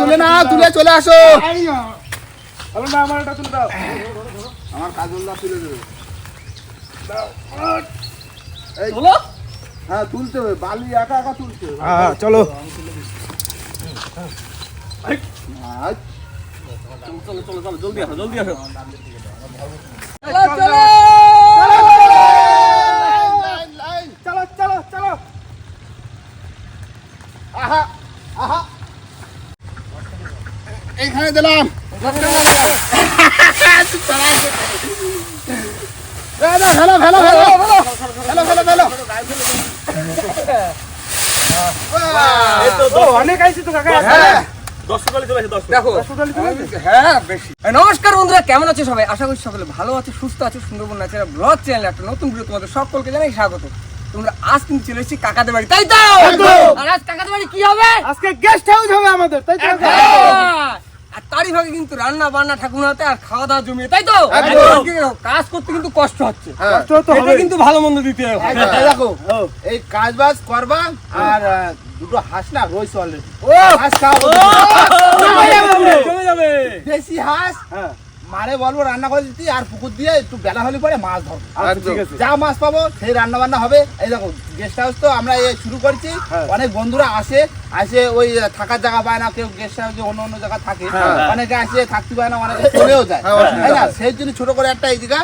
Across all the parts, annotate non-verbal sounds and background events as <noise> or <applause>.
তুলে না তুলে চলে আসো আমার কাজলদা তুলে দেবে হ্যাঁ তুলতে হবে বালি একা একা তুলতে হবে চলো চলো চলো চলো জলদি আসো। জলদি আসো চলো চলো আহা আহা। এইখানে দিলাম। ফেলো ফেলো ফেলো। ফেলো ফেলো। ফেলো অনেক আইছি তো কাকা। হ্যাঁ? হ্যাঁ নমস্কার বন্ধুরা কেমন আছে সবাই? আশা করি সকলে ভালো আছে সুস্থ আছে সুন্দরবন আছে ব্লগ চ্যানেল একটা নতুন ভিডিও তোমাদের সকলকে জানাই স্বাগত। তোমরা আজ কিন্তু চলে এসেছি কাকাদের বাড়ি। তাই তো? আর আজ কাকাদের বাড়ি কি হবে? আজকে গেস্ট হাউস হবে আমাদের তাই তো? হ্যাঁ। আর তারই ভাগে কিন্তু রান্না বান্না আর খাওয়া দাওয়া জমিয়ে তাই তো? কাজ করতে কিন্তু কষ্ট হচ্ছে। হ্যাঁ। এটা কিন্তু ভালো মন্দ দিতে হবে। এই দেখো এই কাজ বাজ করবা আর দুটো হাঁস না রয়েছে অলরেডি ও! হাঁস যাবে। দেশি হাঁস। হ্যাঁ। মারে বলব রান্না করে দিতে আর পুকুর দিয়ে একটু বেলা হলে পরে মাছ ধরবো। আচ্ছা, আছে। যা মাছ পাবো সেই রান্না বান্না হবে। এই দেখো গেস্ট হাউস তো আমরা এই শুরু করছি। হ্যাঁ। অনেক বন্ধুরা আসে আসে ওই থাকার জায়গা পায় না কেউ গেস্ট হাউস অন্য অন্য জায়গা থাকে। হ্যাঁ। অনেকে আসে থাকতে পায় না অনেকে চলেও যায়। তাই না? সেই জন্য ছোট করে একটা এই জায়গা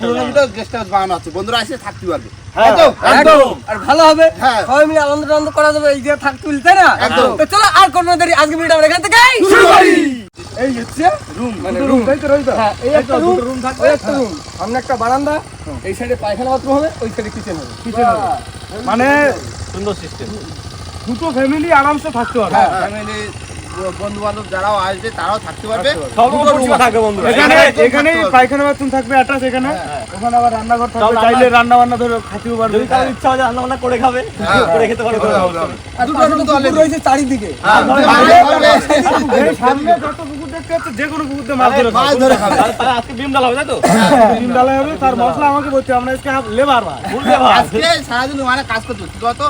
পুরোনো গেস্ট হাউস বানানো আছে। বন্ধুরা আসে থাকতে পারবে। হ্যাঁ। আর ভালো হবে হ্যাঁ। সবাই মিলে আনন্দ টানন্দ করা যাবে এই যে থাকতে তুলি না? তো চলো আর কোনো দেরি আজকে ভিডিওটা আমরা এখান থেকে শুরু করি। এই হচ্ছে রুম মানে রুম তাই তো, তাই হ্যাঁ এই একটা তো, রুম থাকবে। একটা রুম সামনে একটা বারান্দা এই সাইডে পায়খানা বাথরুম হবে ওই সাইডে কিচেন হবে। Kitchen হবে। মানে সুন্দর সিস্টেম দুটো ফ্যামিলি আরামসে থাকতে পারবে। হ্যাঁ ফ্যামিলি বন্ধু বান্ধব যারাও আসবে তারাও থাকতে পারবে। এখানে এখানেই পায়খানা বাথরুম থাকবে অ্যাটাচ এখানে। ওখানে আবার রান্নাঘর থাকবে রান্না- চাইলে রান্না বান্না ধরে খাতেও পারবে যদি ইচ্ছা হয় রান্না বান্না করে খাবে হ্যাঁ। করে খেতে পারবে। দুটো। রয়েছে চারিদিকে। হ্যাঁ, সামনে যত পুকুর দেখতে পাচ্ছ যে কোনো পুকুর মাছ ধরে মাছ ধরে খাবে তাহলে তাহলে আজকে বিম ডালা হবে তাই তো? ডিম ডালাই হবে তার মশলা আমাকে বলতে আমরা আজকে লেবার ভাই আজকে সারাদিন মানে কাজ করতে হচ্ছে। কত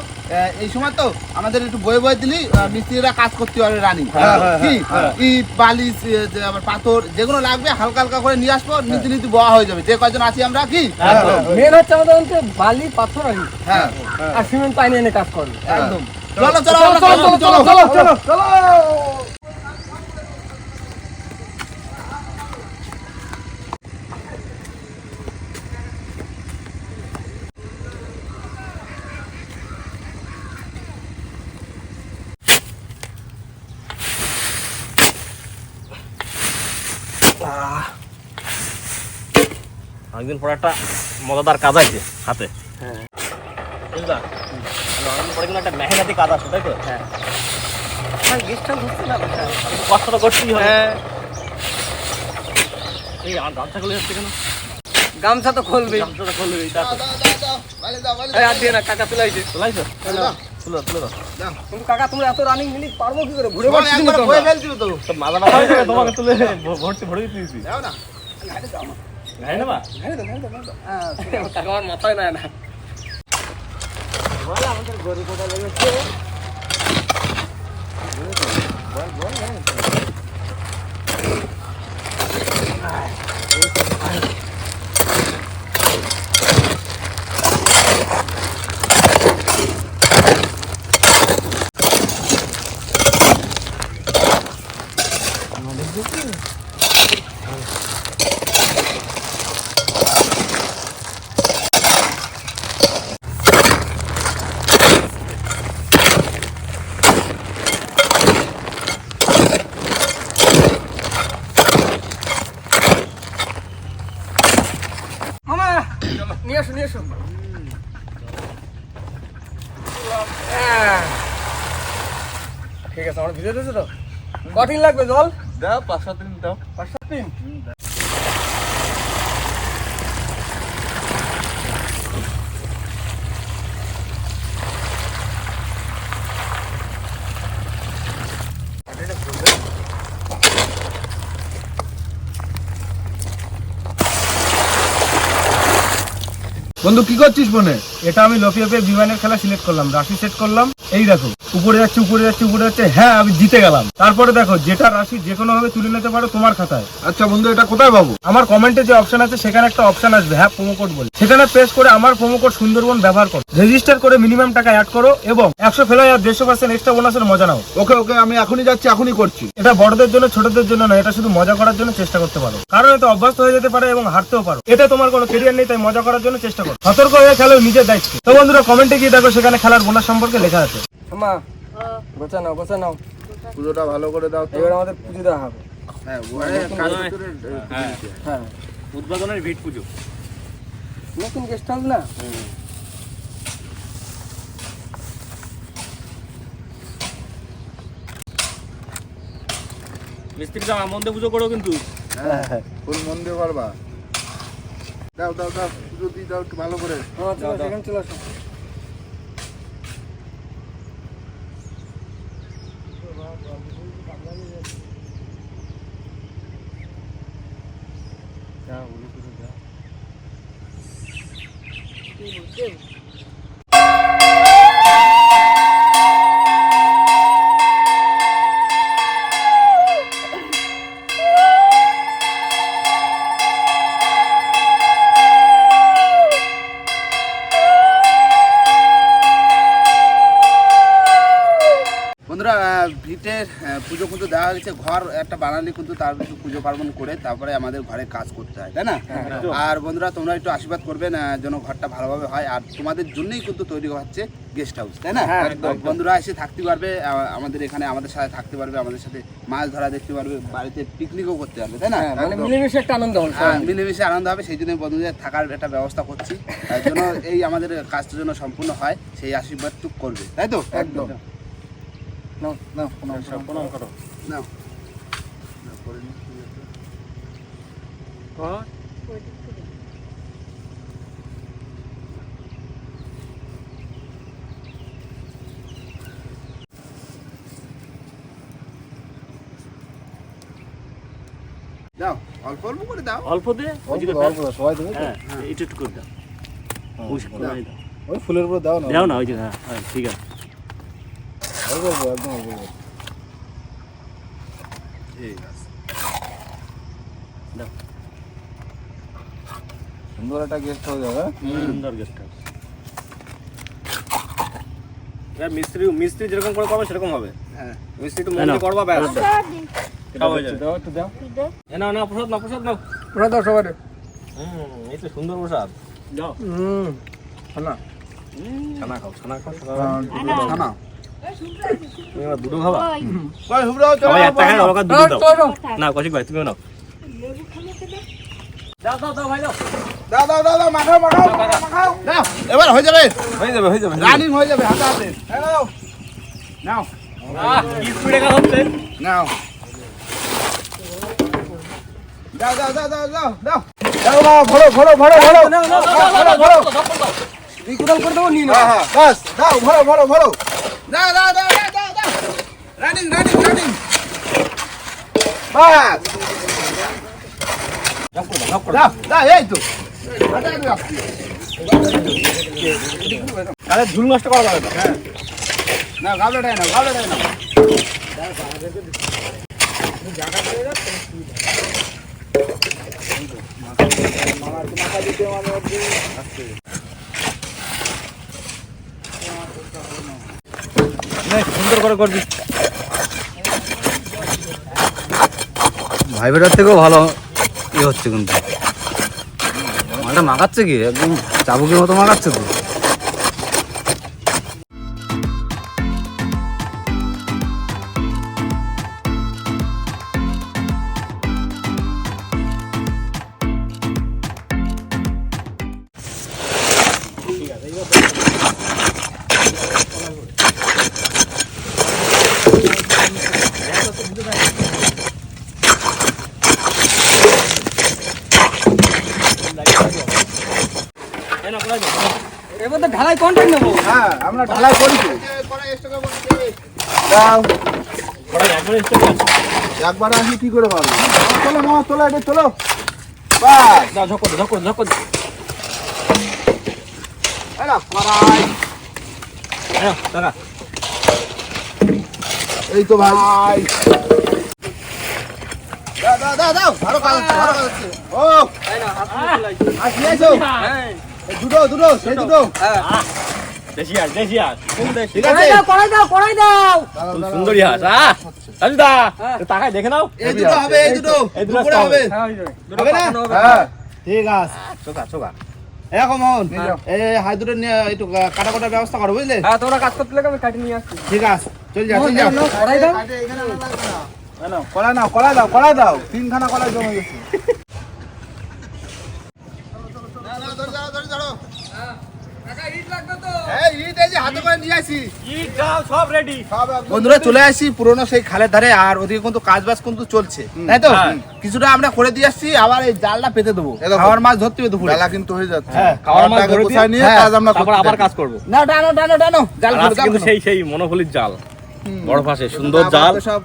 এই সময় তো আমাদের একটু বয়ে বয়ে দিলি মিস্ত্রিরা কাজ করতে পারবে রানি। হ্যাঁ, হ্যাঁ, কি? হ্যাঁ। ইট বালিশ আবার পাথর যেগুলো লাগবে হালকা হালকা করে নিয়ে আসব নীতি নীতি বয়া হয়ে যাবে। যে কয়জন আছি আমরা কি? মেন হচ্ছে আমাদের হচ্ছে বালি পাথর আর হ্যাঁ। আর সিমেন্ট পানি এনে কাজ করবে। একদম। চলো চলো চলো, চলো, চলো, চলো, অনেকদিন পর একটা মজাদার কাজ আছে হাতে। বুঝলা? অনেকদিন পরে কিন্তু একটা মেহনতি কাজ আছে তাই তো? হ্যাঁ। কষ্টটা করতেই হবে। এই আমার গামছা খুলে যাচ্ছে কেন? গামছা তো খুলবে খুলবে দাও। আর দিয়ে না কাকা চলাইছো দাও, তুলো তুলো দাও। কিন্তু কাকা তুমি এত রানিং মিলি পারব কি করে? ঘুরে না ফেলছিল তো। তো মাজা না হয়ে যাবে তোমাকে তুলে ভর্তি ভরে দিয়েছি। দাও না। কাকা আমার মাথায় নাই না। মামা নিয়ে আসো নিয়ে আসো আহ, ঠিক আছে আমার ভিজে দিয়েছে তো কঠিন লাগবে জল? দাও পাঁচ সাত দিন দাও। পাঁচ সাত দিন? বন্ধু কি করছিস ফোনে এটা আমি লোপিওপে বিমানের খেলা সিলেক্ট করলাম রাশি সেট করলাম। এই দেখো উপরে যাচ্ছে উপরে যাচ্ছে উপরে যাচ্ছে হ্যাঁ আমি জিতে গেলাম। তারপরে দেখো যেটা রাশি যে কোনো ভাবে তুলে নিতে পারো তোমার খাতায়। আচ্ছা বন্ধু এটা কোথায় পাবো? আমার কমেন্টে যে অপশন আছে সেখানে একটা অপশন আসবে হ্যাঁ প্রোমো কোড বলে। সেখানে প্রেস করে আমার প্রোমো কোড সুন্দরবন ব্যবহার করো। রেজিস্টার করে মিনিমাম টাকা অ্যাড করো এবং একশো ফেলায় আর দেড়শো পার্সেন্ট এক্সট্রা বোনাসের মজা নাও। ওকে ওকে আমি এখনই যাচ্ছি এখনই করছি। এটা বড়দের জন্য ছোটদের জন্য নয় এটা শুধু মজা করার জন্য চেষ্টা করতে পারো। কারণ এতে অভ্যস্ত হয়ে যেতে পারে এবং হারতেও পারো। এতে তোমার কোনো কেরিয়ার নেই তাই মজা করার জন্য চেষ্টা করো। সতর্ক হয়ে খেলো নিজের দায়িত্ব। তো বন্ধুরা কমেন্টে গিয়ে দেখো সেখানে খেলার বোনাস সম্পর্কে লেখা আছে। আমা গোছা নাও গোছা নাও। পুজোটা ভালো করে দাও এবার আমাদের পুজো দেওয়া হবে। হ্যাঁ ভিতরে হ্যাঁ। হ্যাঁ। উদ্বোধনের ভিট পুজো। নতুন গেস্ট হাউস না? মিস্ত্রি দাও মন্দে পুজো করো কিন্তু। হ্যাঁ ফুল মন দিয়ে পারবা দাও দাও দাও পুজো দিয়ে দাও একটু ভালো করে। আমার চলো সেখানে চলে আসো। 야, 우리 부르자. 이거 뭐 কিন্তু দেওয়া হয়েছে ঘর একটা বানালে কিন্তু তার একটু পুজো পার্বণ করে তারপরে আমাদের ঘরে কাজ করতে হয় তাই না? আর বন্ধুরা তোমরা একটু আশীর্বাদ করবেন আহ, যেন ঘরটা ভালোভাবে হয় আর তোমাদের জন্যই কিন্তু তৈরি হচ্ছে গেস্ট হাউস তাই না? বন্ধুরা এসে থাকতে পারবে আমাদের এখানে আমাদের সাথে থাকতে পারবে আমাদের সাথে মাছ ধরা দেখতে পারবে বাড়িতে পিকনিকও করতে পারবে তাই না? হ্যাঁ মানে মিলেমিশে একটা আনন্দ হবে হ্যাঁ, মিলেমিশে আনন্দ হবে সেই জন্য বন্ধুদের থাকার একটা ব্যবস্থা করছি তার জন্য এই আমাদের কাজটা যেন সম্পূর্ণ হয় সেই আশীর্বাদটুক করবে তাই তো? একদম। নাও নাও প্রণাম করো। প্রণাম করো নাও। দাও অল্প অল্প করে দাও। অল্প দে? ওই অল্প দাও, সবাই দেবে হ্যাঁ একটু একটু করে দাও। ওই ওই ফুলের উপর দাও না। দাও না ওই দিকে হ্যাঁ হ্যাঁ, ঠিক আছে। সুন্দর একটা গেস্ট হয়ে যাবে সুন্দর গেস্ট হাউস হবে হ্যাঁ মন হয়ে প্রসাদ না প্রসাদ নাও ওরা দাও সবাই হুম এই তো সুন্দর প্রসাদ যাও হুম না ছানা খাও ছানা খাও ছানা হ্যাঁ, খাও। একটু দাও। না তুমি এবার দুটো খাবা কই হুবড়াও চলো সবাই একটা খায় আমাকে দুটো দাও চলো না কৌশিক ভাই তুমিও নাও দাও দাও দাও ভাই দাও দাও দাও দাও দাও মাখাও মাখাও মাখাও দাও এবার হয়ে যাবে হয়ে যাবে হয়ে যাবে রানিং হয়ে যাবে হাতে হাতে এই নাও নাও আহ, কি স্পিডে কাজ হচ্ছে নাও দাও দাও দাও দাও দাও দাও দাও না, ভরো, ভরো, ভরো, ভরো। দাও দাও দাও দাও দাও এই কোদাল করে দেবো নিয়ে নাও হ্যাঁ, হ্যাঁ, বাস, দাও, ভরো, ভরো, ভরো। দাও দাও দাও দাও দাও রানিং রানিং রানিং বাস। দাও দাও এই তো হাতে হাতে দাও। আরে ঝুল নষ্ট করা যাবে না নাও গাবলাটাই নাও গাবলাটাই নাও। সুন্দর করে করবি। ভাই বেটার থেকেও ভালো ইয়ে হচ্ছে কিন্তু। মালটা মাখাচ্ছে কি? একদম চাবুকের মতো মাখাচ্ছে তো। আমরা ঢালাই করি তো। একবার আসি কি করে চলো মা চলো এটা চলো। এই তো ভাই। দাও দাও দাও ভালো কাজ ভালো কাজ হচ্ছে। ও। আসি হ্যাঁ। দুটো দুটো সেই দুটো। হ্যাঁ। দেশি হাঁস দাও সুন্দরী হাঁস আহ! তাকায় দেখে নাও। এই দুটো হবে হ্যাঁ। ঠিক আছে। হ্যাঁ। চোখা চোখা। এখন কাটা কাটার ব্যবস্থা করো বুঝলে? হ্যাঁ কাজ করতে লাগে আমি ঠিক আছে চল যা দাও কলা নাও। কলা দাও কলা হ্যাঁ, দাও। তিনখানা কলা জমে গেছে। বন্ধুরা চলে আসি পুরোনো সেই খালের ধারে আর ওদিকে কিন্তু কাজ বাজ কিন্তু চলছে তাই তো হ্যাঁ। কিছুটা আমরা করে দিয়ে আসছি আবার এই জালটা পেতে দেবো খাওয়ার মাছ ধরতে হবে দুপুরে বেলা কিন্তু হয়ে যাচ্ছে হ্যাঁ, খাওয়ার মাছ ধরে দিয়ে, নিয়ে হ্যাঁ, কাজ আমরা তারপর আবার কাজ করব না টানো টানো টানো জাল ফেলো, কিন্তু সেই সেই মনোফলির জাল বড় পাশে সুন্দর জাল সব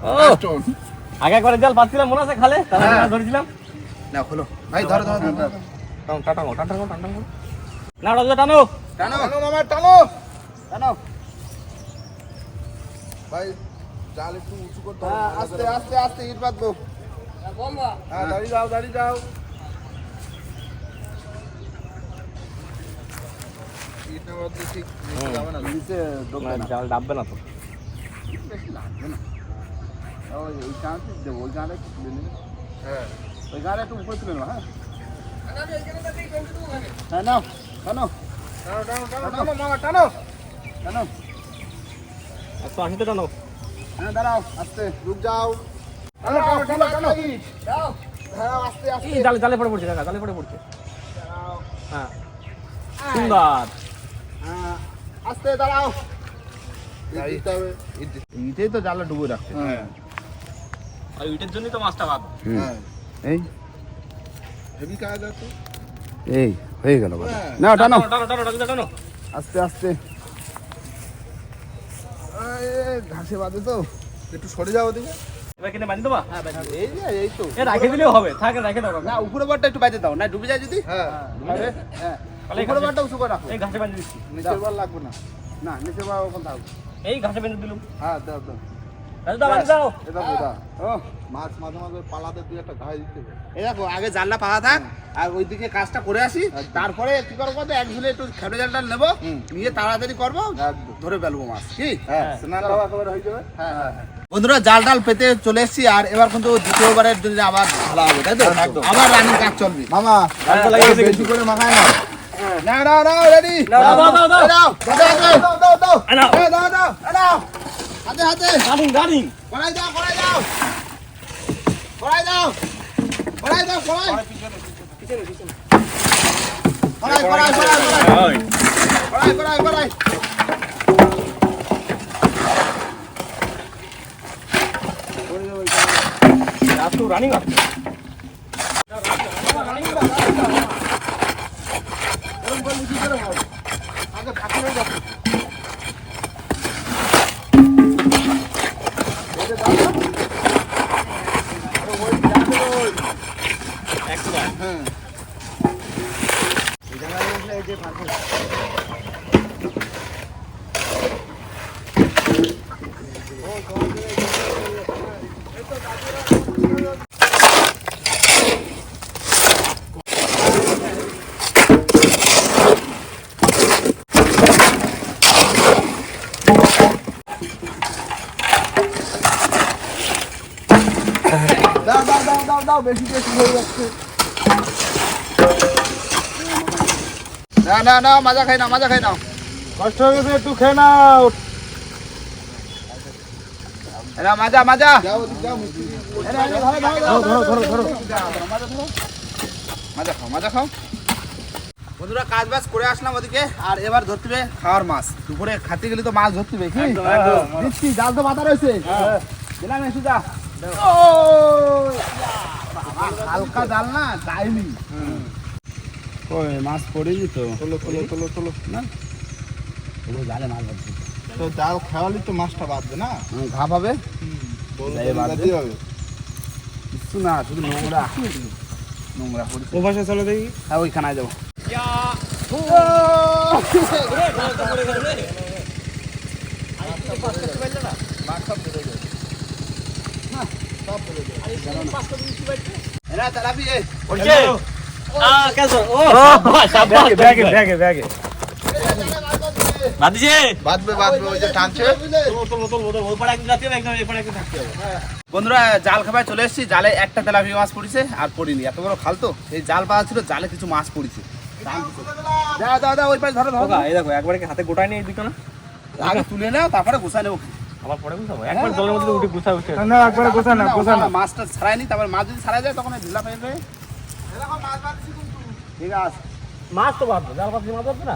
আগে একবার জাল পাচ্ছিলাম মনে আছে খালে হ্যাঁ। ধরেছিলাম না খোলো ভাই ধরো ধরো ধরো, ধরো টাটাঙ্গো টাটাঙ্গো টাটাঙ্গো না রাজু টানো। টানো। টানো মামা টানো। টানো। ভাই জাল একটু উঁচু করতে হ্যাঁ, হবে আস্তে আস্তে আস্তে ইট বাঁধবো। হ্যাঁ দাঁড়িয়ে যাও দাঁড়িয়ে যাও। জাল ডাববে না তো। বেশি লাগবে না। ওই ওই গাঁতে দেবো ওই গাঁটা একটু তুলে নেবে। হ্যাঁ। ওই গাঁটা একটু উপরে তুলে নেব হ্যাঁ। হ্যাঁ নাও। টানো। টানো টানো টানো। টানো মামা টানো। টানো। একশো আশিতে টানো। হ্যাঁ দাঁড়াও আস্তে। রুক যাও। টানো টানো টানো টানো হ্যাঁ আস্তে আস্তে। জালে জালে পড়ে পড়ছে কাকা জালে পড়ে পড়ছে। হ্যাঁ। সুন্দর। হ্যাঁ আস্তে দাঁড়াও। ইটেই তো জালে ডুবে রাখতে হ্যাঁ। আর ইটের জন্যই তো মাছটা বাদ হ্যাঁ। এই। হেভি কাজ আছে। এই হয়ে গেল না টানো। আস্তে আস্তে। ঘাসে বাদে তো। একটু সরে যাও ওদিকে। হ্যাঁ, উপরে বারটা একটু দাও। না ডুবে যায় হ্যাঁ, হ্যাঁ। বারটা উঁচু ঘাসে দিচ্ছি। লাগবে না। না এই ঘাসে বেঁধে দিলাম। হ্যাঁ দাও দাও। মাছ মাঝে মাঝে পালাতে তুই একটা ঘাই দিতে হবে এই দেখো আগে জালটা পাওয়া থাক আর ওইদিকে কাজটা করে আসি তারপরে কি করব বলতো, এক ঝুলে একটু খেলে জালটা নেব নিয়ে তাড়াতাড়ি করব একদম ধরে ফেলব মাছ কি হ্যাঁ স্নানটাও একেবারে হয়ে যাবে হ্যাঁ হ্যাঁ বন্ধুরা জাল ডাল পেতে চলে এসেছি আর এবার কিন্তু দ্বিতীয়বারের জন্য আবার ভালো হবে তাই তো আবার রানিং কাজ চলবে মামা। বেশি করে মাখায় না না না না রেডি দাও দাও দাও দাও দাও দাও। দাও দাও দাও দাও হাতে হাতে। রানিং রানিং করাই দাও করাই দাও। করাই দাও করাই দাও করাই পিছনে পিছনে করাই করাই করাই করাই করাই করাই করাই রাতু রানিং আছে রানিং রানিং আগে ঠাকুরের কাছে দাও দাও দাও দাও দাও বেশি বেশি হয়ে যাচ্ছে। না না না, মাজা খাই না, মাজা খাই না। কষ্ট হয়ে গেছে, একটু খেয়ে নাও। মাজা মাজা। মাজা খাও মাজা খাও। বন্ধুরা কাজ বাজ করে আসলাম ওদিকে আর এবার ধরতে হবে খাওয়ার মাছ। দুপুরে খাতে গেলে তো মাছ ধরতে হবে কি দিচ্ছি জাল তো বাতা রয়েছে। দিলাম এসে যা ও, বাবা, হালকা জাল না যায়নি মাছ পড়েনি তো। তোলো তোলো তোলো তোলো। জালে মাছ ধরছি। তো জাল খাওয়ালি তো মাছটা বাঁধবে না? ঘা পাবে কিছু না শুধু নোংরা। নোংরা ও ভাষা চলো দেখি। হ্যাঁ ওইখানে যাব। ইয়া ব্যাগে ব্যাগে ব্যাগে। বাঁধবে বাঁধবে ওই যে টানছে। বন্ধুরা জাল খাবার চলে এসেছি। জালে একটা তেলাপি মাছ পড়েছে আর পড়িনি। এত বড় খাল তো। এই জাল পাওয়া ছিল জালে কিছু মাছ পড়েছে। দাও দাও দাও ওই পাশে ধরো ধরো। এই দেখো একবারে কি হাতে গোটায় নেই এই দুটো না? আগে তুলে নাও তারপরে গোসা নেব। আবার পরে গুছাবো? একবার জলের মধ্যে উঠে গুছা উঠে না একবারে গোছা না গোছা না। মাছটা ছাড়াইনি তারপর মাছ যদি ছাড়াই যায় তখন ঢিলা পেয়ে যাবে। ঠিক আছে। মাছ তো বাঁধবো জাল বাঁধছি মাছ বাঁধবো না?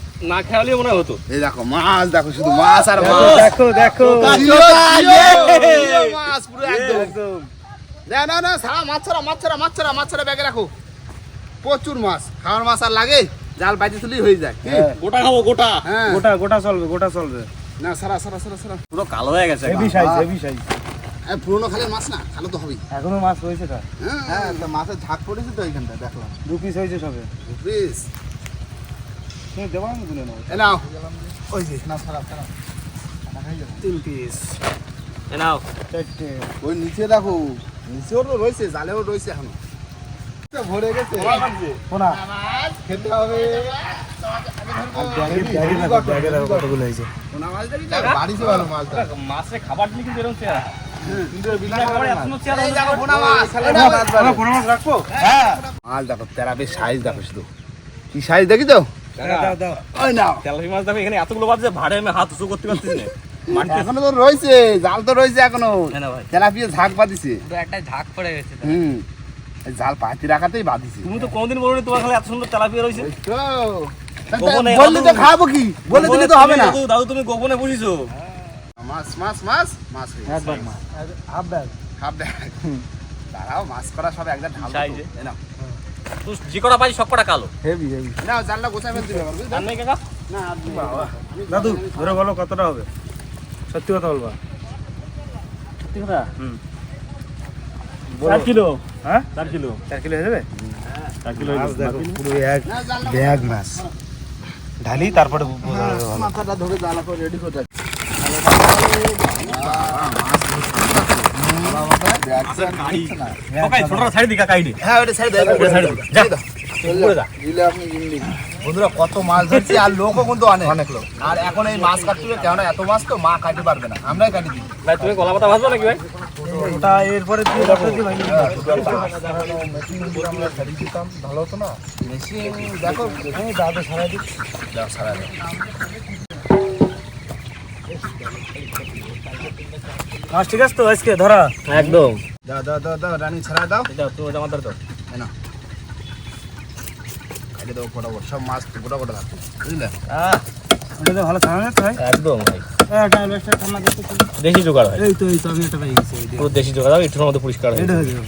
না খেলালেই মনে হয় হতো। এই দেখো মাছ দেখো শুধু মাছ আর মাছ। দেখো দেখো। মাছ পুরো একদম। না না না সারা মাছ ছাড়া মাছ ছাড়া মাছ ছাড়া মাছ ছাড়া ব্যাগে রাখো। প্রচুর মাছ খাওয়ার মাছ আর লাগে জাল বাইতে তুলেই হয়ে যায় কি? গোটা খাব গোটা। হ্যাঁ। গোটা গোটা চলবে গোটা চলবে। না সারা সারা সারা সারা। পুরো কালো হয়ে গেছে হেভি সাইজ হেভি সাইজ পুরোনো খালের মাছ না খালো তো হবেই। এখনও মাছ রয়েছে তা? হ্যাঁ হ্যাঁ মাছের ঝাঁক পড়েছে তো এইখানটা দেখলাম। দু পিস হয়েছে সবে। বেশ তুমি দেবো আমি তুলে নেব এ ওই যে না খারাপ খারাপ তিন পিস এ চারটে ওই নিচে দেখো নিচেও তো রয়েছে জালেও রয়েছে এখনও ভরে গেছে শোনা খেতে হবে মাছ খাবার কিন্তু এরকম চেহারা মাছ দেখো তেরাপের সাইজ দেখো শুধু কি সাইজ দেখি তো দাও দাও। ওই নাও। তেলাপি মাছ দেখো এখানে এতগুলো বাজছে ভাড়ে আমি হাত উঁচু করতে পারতেছি না। <laughs> এখনও তো রয়েছে জাল তো রয়েছে এখনও। না তেলাপিয়া ঝাঁক বাঁধিছে। একটা ঝাঁক পড়ে গেছে। হুম। জাল পাতি রাখাতেই বাঁধিছে। তুমি তো কোনদিন বলনি তোমার খালি এত সুন্দর তেলাপিয়া রয়েছে ওই তো। তা- তা গোপনে বললি তো কত- খাব কি? বলে দিলে তো হবে না। দাদু, তুমি গোপনে বুঝিছো। মাছ মাছ মাছ মাছ হয়ে। মাছ। Half bag. দাঁড়াও মাছ করা সব একদম ঢাল তুই যে কটা পাই সব কটা কালো। হেভি হেভি নাও জালটা গোছাই ফেলতে হবে। বুঝলে? জান নাই কাকা? না দাদু ধরে বলো কতটা হবে? সত্যি কথা বলবা। সত্যি কথা? হুম। চার কিলো। হ্যাঁ? চার কিলো। চার কিলো হয়ে যাবে? চার কিলো মাছ পুরো এক ব্যাগ মাছ। ঢালি তারপরে। মাথাটা ধরে জ্বালা করে রেডি করে বন্ধুরা কত মাছ ধরছি আর লোকও কিন্তু অনেক অনেক লোক আর এখন এই মাছ কাটতে কেননা এত মাছ তো মা কাটতে পারবে না আমরাই কাটি দিই ভাই তুমি কলা পাতা ভাজবো নাকি ভাই ওটা এরপরে দিয়ে রাখতে দিই ভালো হতো না মেশিন দেখো দাদা সারাই দিই দাও সারা দাও মাছ ঠিক আছে তো আজকে ধরা। একদম। দাও দাও দাও দাও রানী ছাড়া দাও। এটা তুমি এটা আমাদের দাও কাটে দাও ফটাফট সব মাছ গোটা গোটা থাকবে বুঝলে? তো ভালো ছাড়া যাচ্ছে ভাই। একদম ভাই। করতে দেশি জোগাড় হয়। এই তো এই তো আমি এটা গেছি পুরো দেশি জোগাড় দাও একটুর মধ্যে পরিষ্কার হয়। এটা হয়ে যাবে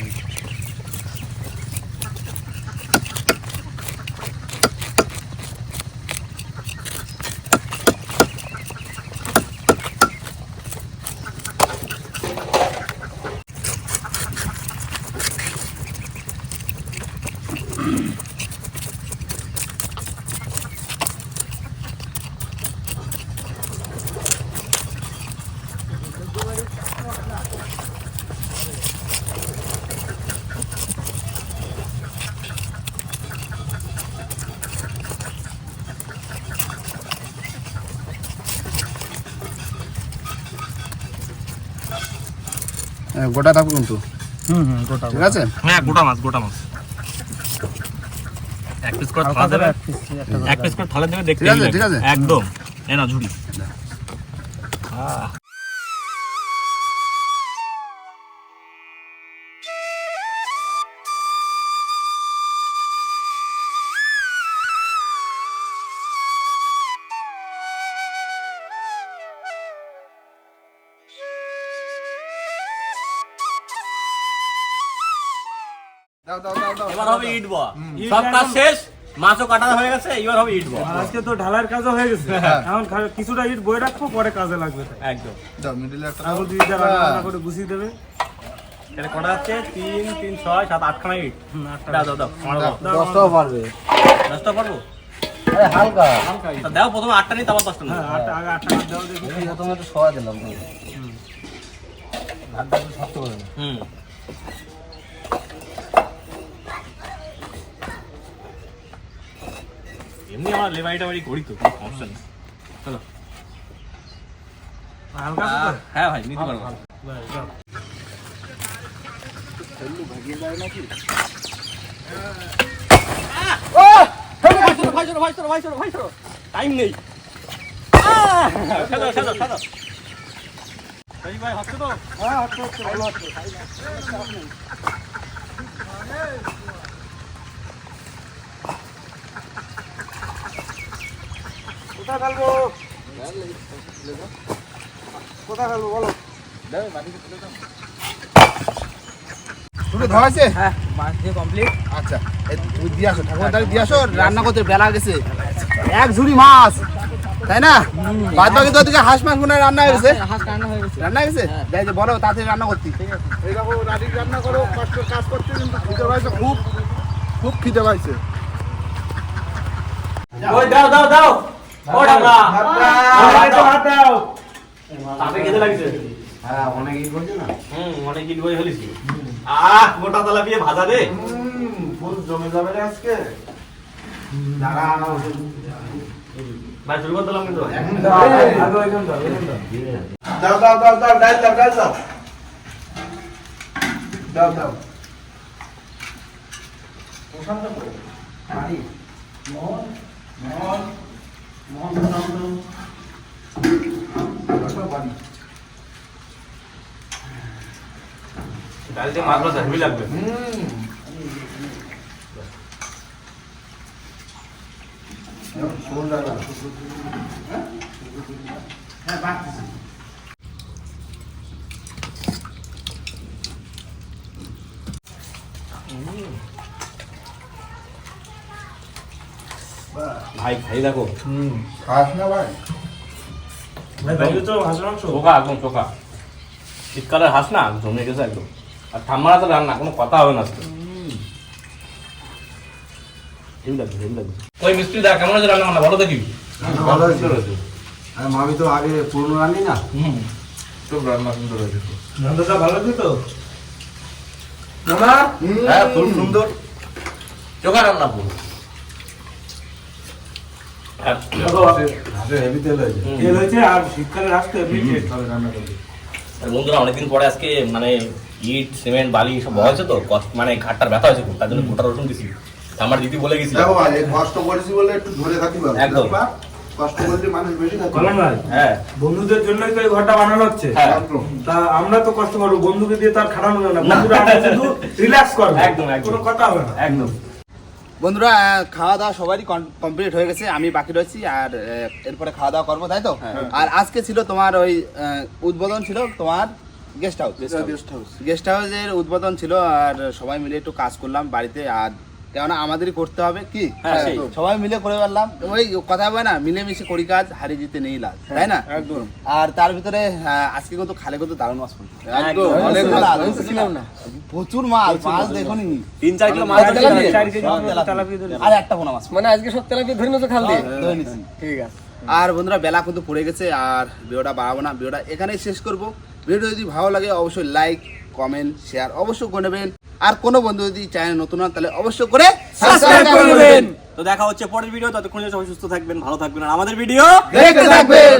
গোটা থাকবে কিন্তু। হুম হুম গোটা ঠিক আছে? হ্যাঁ গোটা মাছ গোটা মাছ। এক পিস করে থালা দেবে? এক পিস করে থালা দেবে দেখতে ঠিক আছে, ঠিক আছে। একদম। এ না ঝুড়ি। এবার হবে ইট বয়া সব কাজ শেষ মাছও কাটা হয়ে গেছে এবার হবে ইট বয়া আজকে তো ঢালার কাজও হয়ে গেছে। এখন কিছুটা ইট বয়ে রাখব পরে কাজে লাগবে। একদম। দাও মিডিলে একটা ঠাকুর দিদি যা রান্না করে গুছিয়ে দেবে। এটা কটা হচ্ছে তিন তিন ছয় সাত আটখানা ইট। আটটা দাও দাও দাও আমার দাও। দাও, দশটাও পারবে। দশটা পারব? আরে হালকা। তা দাও প্রথমে আটটা তারপর দশটা নিই হ্যাঁ আটটা আগে আটটা দাও দেখি। এই একটু সরা দিলাম। হুম। এমনি আমার লেবারিটা বাড়ি করি তো কোনো সমস্যা নেই চলো হালকা হ্যাঁ ভাই নিতে পারব ব্যাস, যাও। টাইম নেই আহ! ফেলো, ফেলো, ফেলো। এই ভাই, হচ্ছে তো? হ্যাঁ দিয়ে কমপ্লিট আচ্ছা দিয়ে আসো রান্না করতে বেলা গেছে। এক ঝুড়ি মাছ তাই না? বাদ বাকি তো ওদিকে হাঁস মাছ মনে রান্না হয়ে গেছে? রান্না হয়ে গেছে। রান্না হয়ে গেছে? যাই যে বলো তাড়াতাড়ি রান্না করতে। এই রান্না করো কষ্ট কাজ করতে কিন্তু খিদে পাইছে খুব। খুব খিদে পাইছে। দাও দাও দাও। ও ঢাকলা হাত দাও, হাত দাও। তাতে খেতে লাগছে। হ্যাঁ অনেক ই করছে না? হুম অনেক ইট বই ফেলেছি। আহ গোটা তলা দিয়ে ভাজা দে। ফুল জমে যাবে রে আজকে। ভাই শুরু করতে কিন্তু। দাও, দাও, দাও। দাও দাও দাও দাও। ডাল দাও। ডাল দাও দাও দাও ডাল দিয়ে ভাজা হেভি লাগবে। ভাই খাই দেখো খাস না ভাই ভাই, বাইরে তো মাংস। চোখা একদম চোখা শীতকালের হাঁস না জমে গেছে একদম আর ঠাম্মারা তো রান্না কোনো কথা হবে না আজকে ওই মিস্ত্রি দা কেমন আছে রান্না ভালো দেখি ভালো হয়েছে আরে মামি তো আগে পুরনো রান্নি না হুম সব রান্না সুন্দর হয়েছে ভালো তো? হ্যাঁ খুব সুন্দর চোখা রান্না পুরো তেল হয়েছে। হুম। তেল হয়েছে আর শীতকালে হাঁস এমনি টেস্ট হবে রান্না করলে। বন্ধুরা অনেকদিন পরে আজকে মানে ইট সিমেন্ট বালি সব হয়েছে তো? কষ্ট মানে ঘাটটার ব্যথা হয়েছে খুব তার জন্য গোটা রসুন দিছি। আমার দিদি বলে গেছিল। দেখো ভাই কষ্ট করেছি বলে একটু ধরে থাকি একদম। কষ্ট করলে মানুষ বেশি থাকে ভাই, হ্যাঁ। বন্ধুদের জন্যই তো এই ঘরটা বানানো হচ্ছে। হ্যাঁ। তা আমরা তো কষ্ট করব বন্ধুকে দিয়ে তার খাটানো যাবে না। বন্ধুরা শুধু রিল্যাক্স করবে। একদম, একদম। কোনো কথা হবে না। একদম। বন্ধুরা খাওয়া দাওয়া সবারই কমপ্লিট হয়ে গেছে আমি বাকি রয়েছি আর এরপরে খাওয়া দাওয়া করব তাই তো? আর আজকে ছিল তোমার ওই উদ্বোধন ছিল তোমার guest house guest house guest হাউসের উদ্বোধন ছিল আর সবাই মিলে একটু কাজ করলাম বাড়িতে আর কেননা আমাদেরই করতে হবে কি? হ্যাঁ, সবাই মিলে করে পারলাম ওই কথা হবে না মিলেমিশে করি কাজ হারিয়ে জিতে নেই লাভ তাই না? একদম। আর তার ভিতরে আজকে কিন্তু খালে কিন্তু দারুণ মাছ। প্রচুর মাছ মাছ। দেখুনি তিন চার কিলো মাছ। আর একটা পোনা মাছ। মানে আজকে সব তেলাপিয়া ধরে নিয়েছো খাল দিয়ে? ধরে নিছি। ঠিক আছে। আর বন্ধুরা বেলা কিন্তু পড়ে গেছে আর ভিডিওটা বাড়াবো না। ভিডিওটা এখানেই শেষ করব। ভিডিও যদি ভালো লাগে অবশ্যই লাইক কমেন্ট শেয়ার অবশ্যই করে নেবেন। আর কোনো বন্ধু যদি চ্যানেল নতুন হন তাহলে অবশ্যই করে সাবস্ক্রাইব করে নেবেন। তো দেখা হচ্ছে পরের ভিডিও ততক্ষণ সবাই সুস্থ থাকবেন ভালো থাকবেন আর আমাদের ভিডিও দেখতে থাকবেন।